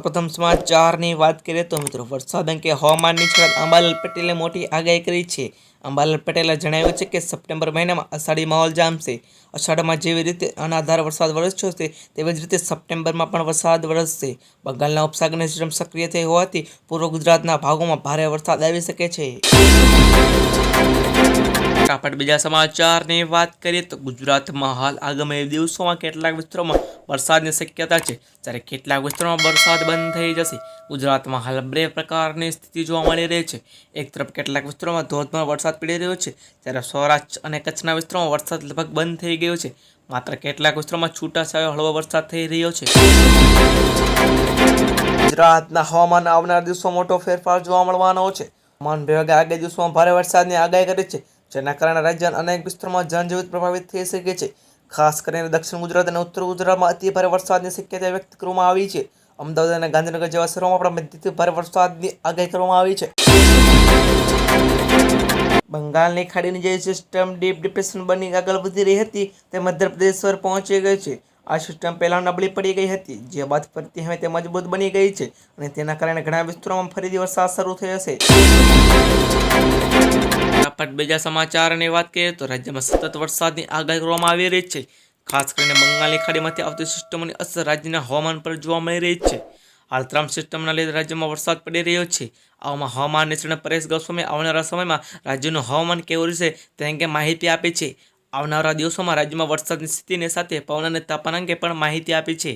સૌપ્રથમ સમાચારની વાત કરીએ તો મિત્રો, વરસાદ અંગે હવામાન નિષ્ણાત અંબાલાલ પટેલે મોટી આગાહી કરી છે. અંબાલાલ પટેલે જણાવ્યું છે કે સપ્ટેમ્બર મહિનામાં અષાઢી માહોલ જામશે. અષાઢમાં જેવી રીતે અનાધાર વરસાદ વરસ્યો છે, તેવી જ રીતે સપ્ટેમ્બરમાં પણ વરસાદ વરસશે. બંગાળના ઉપસાગરની સિસ્ટમ સક્રિય થઈ હોવાથી પૂર્વ ગુજરાતના ભાગોમાં ભારે વરસાદ આવી શકે છે. ફટાફટ બીજા સમાચારની વાત કરીએ તો ગુજરાતમાં હાલ આગામી દિવસોમાં કેટલાક વિસ્તારોમાં વરસાદની શક્યતા છે. જ્યારે કેટલાક વિસ્તારોમાં વરસાદ બંધ થઈ જશે. ગુજરાતમાં હાલ બે પ્રકારની સ્થિતિ જોવા મળી રહી છે. એક તરફ કેટલાક વિસ્તારોમાં ધોધમાર વરસાદ પડી રહ્યો છે. જ્યારે સૌરાષ્ટ્ર અને કચ્છના વિસ્તારોમાં વરસાદ લગભગ બંધ થઈ ગયો છે. માત્ર કેટલાક વિસ્તારોમાં છૂટાછવાયો હળવો વરસાદ થઈ રહ્યો છે. ગુજરાતના હવામાન આવનાર દિવસો મોટો ફેરફાર જોવા મળવાનો છે. હવામાન વિભાગે આગળ દિવસોમાં ભારે વરસાદની આગાહી કરી છે. જેના કારણે રાજ્યના અનેક વિસ્તારોમાં જનજીવન પ્રભાવિત થઈ શકે છે. ખાસ કરીને દક્ષિણ ગુજરાત અને ઉત્તર ગુજરાતમાં અતિ ભારે વરસાદની શક્યતા વ્યક્ત કરવામાં આવી છે. અમદાવાદ અને ગાંધીનગર જેવા શહેરોમાં પણ મધ્યથી ભારે વરસાદની આગાહી કરવામાં આવી છે. બંગાળની ખાડીની જે સિસ્ટમ ડીપ ડિપ્રેશન બની આગળ વધી રહી હતી તે મધ્યપ્રદેશ પર પહોંચી ગઈ છે. આ સિસ્ટમ પહેલાં નબળી પડી ગઈ હતી. જે બાદ ફરીથી હવે તે મજબૂત બની ગઈ છે અને તેના કારણે ઘણા વિસ્તારોમાં ફરીથી વરસાદ શરૂ થયો છે. બીજા સમાચારની વાત કરીએ તો રાજ્યમાં સતત વરસાદની આગાહી કરવામાં આવી રહી છે. ખાસ કરીને બંગાળની ખાડીમાંથી આવતી સિસ્ટમોની અસર રાજ્યના હવામાન પર જોવા મળી રહી છે. હાલ ત્રણ સિસ્ટમના લીધે રાજ્યમાં વરસાદ પડી રહ્યો છે. આવામાં હવામાન નિષ્ણાત પરેશ ગોસ્વામી આવનારા સમયમાં રાજ્યનું હવામાન કેવું રહેશે તે અંગે માહિતી આપી છે. આવનારા દિવસોમાં રાજ્યમાં વરસાદની સ્થિતિને સાથે પવન અને તાપમાન અંગે પણ માહિતી આપી છે.